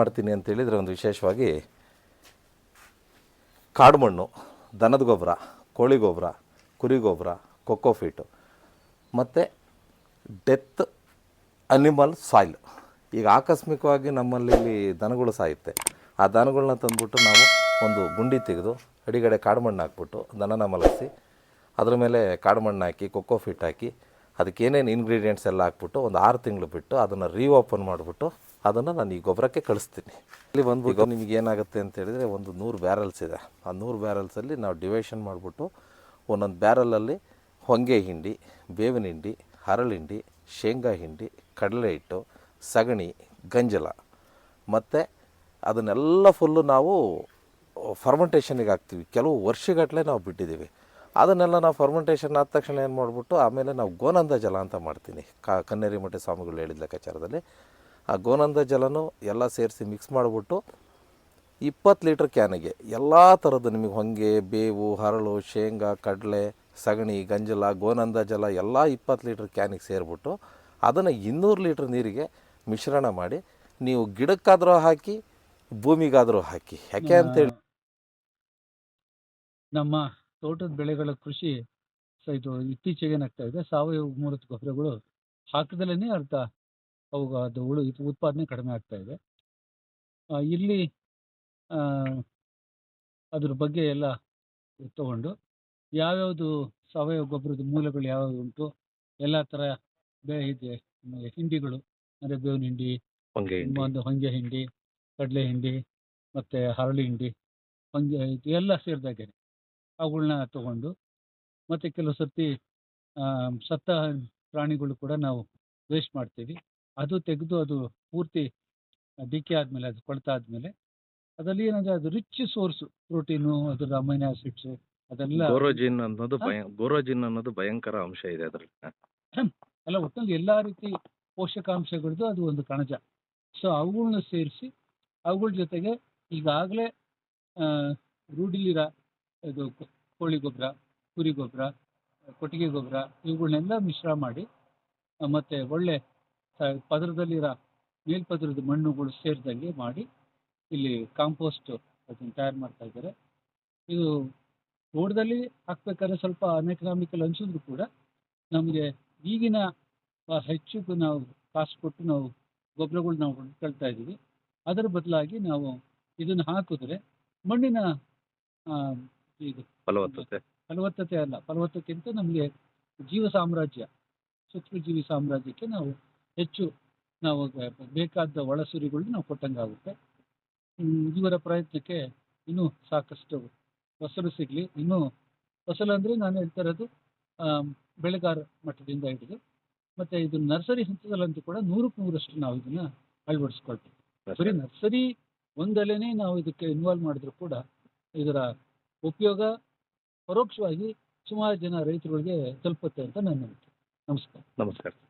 ಮಾಡ್ತೀನಿ ಅಂತ ಹೇಳಿದರೆ ಒಂದು ವಿಶೇಷವಾಗಿ ಕಾಡು ಮಣ್ಣು ದನದ ಗೊಬ್ಬರ, ಕೋಳಿ ಗೊಬ್ಬರ, ಕುರಿ ಗೊಬ್ಬರ, ಕೊಕ್ಕೋ ಫೀಟು, ಮತ್ತು ಡೆತ್ ಅನಿಮಲ್ ಸಾಯಿಲ್. ಈಗ ಆಕಸ್ಮಿಕವಾಗಿ ನಮ್ಮಲ್ಲಿ ಇಲ್ಲಿ ದನಗಳು ಸಾಯುತ್ತೆ. ಆ ದನಗಳನ್ನ ತಂದ್ಬಿಟ್ಟು ನಾವು ಒಂದು ಗುಂಡಿ ತೆಗೆದು ಅಡಿಗಡೆ ಕಾಡು ಮಣ್ಣು ಹಾಕ್ಬಿಟ್ಟು ದನನ ಮಲಗಿಸಿ ಅದ್ರ ಮೇಲೆ ಕಾಡು ಮಣ್ಣು ಹಾಕಿ, ಕೊಕ್ಕೋ ಫಿಟ್ ಹಾಕಿ, ಅದಕ್ಕೆ ಏನೇನು ಇಂಗ್ರೀಡಿಯೆಂಟ್ಸ್ ಎಲ್ಲ ಹಾಕ್ಬಿಟ್ಟು ಒಂದು ಆರು ತಿಂಗಳು ಬಿಟ್ಟು ಅದನ್ನು ರೀಓಪನ್ ಮಾಡಿಬಿಟ್ಟು ಅದನ್ನು ನಾನು ಈ ಗೊಬ್ಬರಕ್ಕೆ ಕಳಿಸ್ತೀನಿ. ಇಲ್ಲಿ ಬಂದ್ಬಿಟ್ಟು ನಿಮಗೆ ಏನಾಗುತ್ತೆ ಅಂತ ಹೇಳಿದರೆ ಒಂದು ನೂರು ಬ್ಯಾರಲ್ಸ್ ಇದೆ. ಆ ನೂರು ಬ್ಯಾರಲ್ಸಲ್ಲಿ ನಾವು ಡಿವೈಷನ್ ಮಾಡಿಬಿಟ್ಟು ಒಂದೊಂದು ಬ್ಯಾರಲಲ್ಲಿ ಹೊಂಗೆ ಹಿಂಡಿ, ಬೇವಿನ ಹಿಂಡಿ ಹರಳಿಂಡಿ ಶೇಂಗಾ ಹಿಂಡಿ, ಕಡಲೆ ಹಿಟ್ಟು, ಸಗಣಿ, ಗಂಜಲ. ಮತ್ತು ಅದನ್ನೆಲ್ಲ ಫುಲ್ಲು ನಾವು ಫರ್ಮೆಂಟೇಷನಿಗೆ ಹಾಕ್ತೀವಿ. ಕೆಲವು ವರ್ಷಗಟ್ಟಲೆ ನಾವು ಬಿಟ್ಟಿದ್ದೀವಿ. ಅದನ್ನೆಲ್ಲ ನಾವು ಫರ್ಮೆಂಟೇಷನ್ ಆದ ತಕ್ಷಣ ಏನು ಮಾಡಿಬಿಟ್ಟು ಆಮೇಲೆ ನಾವು ಗೋನಂದ ಜಲ ಅಂತ ಮಾಡ್ತೀನಿ. ಕನ್ನೇರಿ ಮಠ ಸ್ವಾಮಿಗಳು ಹೇಳಿದ ಲೆಕ್ಕಾಚಾರದಲ್ಲಿ. ಆ ಗೋನಂದ ಜಲನೂ ಎಲ್ಲ ಸೇರಿಸಿ ಮಿಕ್ಸ್ ಮಾಡಿಬಿಟ್ಟು ಇಪ್ಪತ್ತು ಲೀಟ್ರ್ ಕ್ಯಾನಿಗೆ ಎಲ್ಲ ಥರದ್ದು ನಿಮಗೆ ಹೊಂಗೆ ಬೇವು ಹರಳು ಶೇಂಗಾ ಕಡಲೆ ಸಗಣಿ ಗಂಜಲ ಗೋನಂದ ಜಲ ಎಲ್ಲ ಇಪ್ಪತ್ತು ಲೀಟ್ರ್ ಕ್ಯಾನಿಗೆ ಸೇರಿಬಿಟ್ಟು ಅದನ್ನು ಇನ್ನೂರು ಲೀಟ್ರ್ ನೀರಿಗೆ ಮಿಶ್ರಣ ಮಾಡಿ ನೀವು ಗಿಡಕ್ಕಾದರೂ ಹಾಕಿ ಭೂಮಿಗಾದರೂ ಹಾಕಿ. ಯಾಕೆ ಅಂತೇಳಿ ನಮ್ಮ ತೋಟದ ಬೆಳೆಗಳ ಕೃಷಿ ಇದು ಇತ್ತೀಚೆಗೆ ಏನಾಗ್ತಾ ಇದೆ ಸಾವಯವ ಮೂಲದ ಗೊಬ್ಬರಗಳು ಹಾಕದಲ್ಲೇ ಅರ್ಧ ಅವು ಅದು ಉಳು ಇದು ಉತ್ಪಾದನೆ ಕಡಿಮೆ ಆಗ್ತಾ ಇದೆ. ಇಲ್ಲಿ ಅದ್ರ ಬಗ್ಗೆ ಎಲ್ಲ ತಗೊಂಡು ಯಾವ್ಯಾವುದು ಸಾವಯವ ಗೊಬ್ಬರದ ಮೂಲಗಳು ಯಾವ್ಯಾವು ಉಂಟು ಎಲ್ಲ ಥರ ಬೆಳೆ ಇದೆ. ಹಿಂಡಿಗಳು ಅಂದರೆ ಬೇವಿನ ಹಿಂಡಿ ಹೊಂಗೆ ಹಿಂಡಿ. ಒಂದು ಹೊಂಗೆ ಹಿಂಡಿ ಕಡಲೆ ಹಿಂಡಿ ಮತ್ತು ಹರಳು ಹಿಂಡಿ ಹೊಂಗೆ ಇದು ಎಲ್ಲ ಸೇರಿದಾಗೆ ಅವುಗಳನ್ನ ತಗೊಂಡು ಮತ್ತು ಕೆಲವು ಸರ್ತಿ ಸತ್ತ ಪ್ರಾಣಿಗಳು ಕೂಡ ನಾವು ವೇಸ್ಟ್ ಮಾಡ್ತೀವಿ. ಅದು ತೆಗೆದು ಅದು ಪೂರ್ತಿ ಡಿಕೆ ಆದಮೇಲೆ ಅದು ಕೊಳ್ತಾ ಆದಮೇಲೆ ಅದರಲ್ಲಿ ಏನಂದ್ರೆ ಅದು ರಿಚ್ ಸೋರ್ಸು ಪ್ರೋಟೀನು ಅದರ ಅಮೈನೋ ಆಸಿಡ್ಸ್ ಅದೆಲ್ಲ ಬೋರೋಜಿನ್ ಅನ್ನೋದು ಭಯ ಗೋರೋಜಿನ್ ಅನ್ನೋದು ಭಯಂಕರ ಅಂಶ ಇದೆ ಅದರಲ್ಲಿ. ಅಲ್ಲ ಒಟ್ಟಿನಲ್ಲಿ ಎಲ್ಲ ರೀತಿ ಪೋಷಕಾಂಶಗಳದ್ದು ಅದು ಒಂದು ಕಣಜ. ಸೊ ಅವುಗಳನ್ನ ಸೇರಿಸಿ ಅವುಗಳ ಜೊತೆಗೆ ಈಗಾಗಲೇ ರೂಢಿಲಿರ ಇದು ಕೋಳಿ ಗೊಬ್ಬರ ಕುರಿ ಗೊಬ್ಬರ ಕೊಟ್ಟಿಗೆ ಗೊಬ್ಬರ ಇವುಗಳನ್ನೆಲ್ಲ ಮಿಶ್ರ ಮಾಡಿ ಮತ್ತೆ ಒಳ್ಳೆ ಪದರದಲ್ಲಿರೋ ಮೇಲ್ಪದರದ ಮಣ್ಣುಗಳು ಸೇರಿದಂಗೆ ಮಾಡಿ ಇಲ್ಲಿ ಕಾಂಪೋಸ್ಟ್ ಅದನ್ನು ತಯಾರು ಮಾಡ್ತಾ ಇದ್ದಾರೆ. ಇದು ತೋಟದಲ್ಲಿ ಹಾಕ್ಬೇಕಾದ್ರೆ ಸ್ವಲ್ಪ ಅನ್ಎಕನಾಮಿಕಲ್ ಅನಿಸಿದ್ರು ಕೂಡ ನಮಗೆ ಈಗಿನ ಹೆಚ್ಚು ನಾವು ಕಾಸು ಕೊಟ್ಟು ನಾವು ಗೊಬ್ಬರಗಳು ನಾವು ಹೊಡ್ಕೊಳ್ತಾ ಇದ್ದೀವಿ. ಅದರ ಬದಲಾಗಿ ನಾವು ಇದನ್ನು ಹಾಕಿದ್ರೆ ಮಣ್ಣಿನ ಇದು ಫಲವತ್ತತೆ. ಫಲವತ್ತತೆ ಅಲ್ಲ ಫಲವತ್ತತೆಗಿಂತ ನಮಗೆ ಜೀವ ಸಾಮ್ರಾಜ್ಯ ಸೂಕ್ಷ್ಮಜೀವಿ ಸಾಮ್ರಾಜ್ಯಕ್ಕೆ ನಾವು ಹೆಚ್ಚು ನಾವು ಬೇಕಾದ ಒಳಸುರಿಗಳನ್ನ ನಾವು ಕೊಟ್ಟಂಗಾಗುತ್ತೆ. ಆಗುತ್ತೆ ಇವರ ಪ್ರಯತ್ನಕ್ಕೆ ಇನ್ನೂ ಸಾಕಷ್ಟು ಫಸಲು ಸಿಗಲಿ ಇನ್ನೂ ಫಸಲು ಅಂದರೆ ನಾನು ಹೇಳ್ತಾ ಇರೋದು ಬೆಳೆಗಾರ ಮಟ್ಟದಿಂದ ಹಿಡಿದು ಮತ್ತು ಇದು ನರ್ಸರಿ ಹಂತದಲ್ಲಂತೂ ಕೂಡ ನೂರಕ್ಕೆ ನೂರಷ್ಟು ನಾವು ಇದನ್ನ ಅಳವಡಿಸ್ಕೊಳ್ತೀವಿ. ಬರೀ ನರ್ಸರಿ ಒಂದಲ್ಲೇ ನಾವು ಇದಕ್ಕೆ ಇನ್ವಾಲ್ವ್ ಮಾಡಿದ್ರು ಕೂಡ ಇದರ ಉಪಯೋಗ ಪರೋಕ್ಷವಾಗಿ ಸುಮಾರು ಜನ ರೈತರುಗಳಿಗೆ ತಲುಪುತ್ತೆ ಅಂತ ನನ್ನ ನಂಬಿಕೆ ನಮಸ್ಕಾರ. ನಮಸ್ಕಾರ.